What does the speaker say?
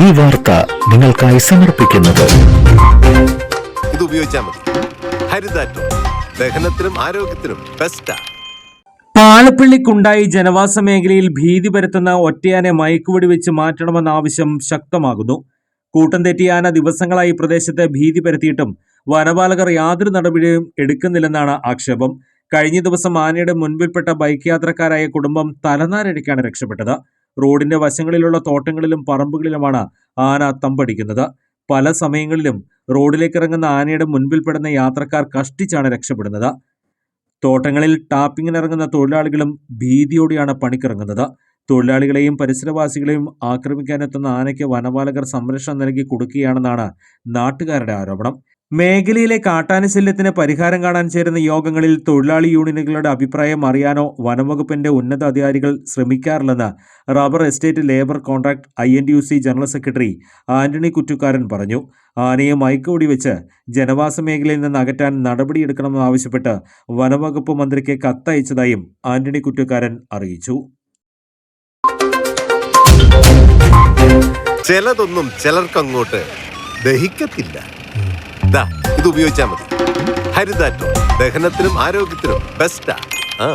ഈ വാർത്ത നിങ്ങൾക്കായി സമർപ്പിക്കുന്നത്. ഇത് ഉപയോഗിച്ചാൽ മതി. ഹരിതാറ്റോ. ദഹനത്തിനും ആരോഗ്യത്തിനും ബെസ്റ്റാ പാലപ്പള്ളിക്കുണ്ടായി ജനവാസ മേഖലയിൽ ഭീതി പരത്തുന്ന ഒറ്റയാനെ മയക്കുവെടി വെച്ച് മാറ്റണമെന്ന ആവശ്യം ശക്തമാകുന്നു. കൂട്ടം തെറ്റിയാന ദിവസങ്ങളായി പ്രദേശത്ത് ഭീതി പരത്തിയിട്ടും വനപാലകർ യാതൊരു നടപടിയും എടുക്കുന്നില്ലെന്നാണ് ആക്ഷേപം. കഴിഞ്ഞ ദിവസം ആനയുടെ മുൻപിൽപ്പെട്ട ബൈക്ക് യാത്രക്കാരായ കുടുംബം തലനാരടിക്കാണ് രക്ഷപ്പെട്ടത്. റോഡിന്റെ വശങ്ങളിലുള്ള തോട്ടങ്ങളിലും പറമ്പുകളിലുമാണ് ആന തമ്പടിക്കുന്നത്. പല സമയങ്ങളിലും റോഡിലേക്ക് ഇറങ്ങുന്ന ആനയുടെ മുൻപിൽപ്പെടുന്ന യാത്രക്കാർ കഷ്ടിച്ചാണ് രക്ഷപ്പെടുന്നത്. തോട്ടങ്ങളിൽ ടാപ്പിങ്ങിനിറങ്ങുന്ന തൊഴിലാളികളും ഭീതിയോടെയാണ് പണിക്കിറങ്ങുന്നത്. തൊഴിലാളികളെയും പരിസരവാസികളെയും ആക്രമിക്കാനെത്തുന്ന ആനയ്ക്ക് വനപാലകർ സംരക്ഷണം നൽകി കൊടുക്കുകയാണെന്നാണ് നാട്ടുകാരുടെ ആരോപണം. മേഖലയിലെ കാട്ടാന ശല്യത്തിന് പരിഹാരം കാണാൻ ചേരുന്ന യോഗങ്ങളിൽ തൊഴിലാളി യൂണിയനുകളുടെ അഭിപ്രായം അറിയാനോ വനംവകുപ്പിന്റെ ഉന്നത അധികാരികൾ ശ്രമിക്കാറില്ലെന്ന് rubber estate labour contract I N U C general secretary Antony Kuttukaran പറഞ്ഞു. ആനയെ മയക്കോടി വെച്ച് ജനവാസ മേഖലയിൽ നിന്ന് അകറ്റാൻ നടപടിയെടുക്കണമെന്നാവശ്യപ്പെട്ട് വനംവകുപ്പ് മന്ത്രിക്ക് കത്തയച്ചതായും ആന്റണി കുറ്റുകാരൻ അറിയിച്ചു. ചിലതൊന്നും ചിലർക്കങ്ങോട്ട് ദഹിക്കത്തില്ല. ദാ ഇത് ഉപയോഗിച്ചാൽ മതി. ഹരിതാറ്റോ ദഹനത്തിനും ആരോഗ്യത്തിനും ബെസ്റ്റാ ആ.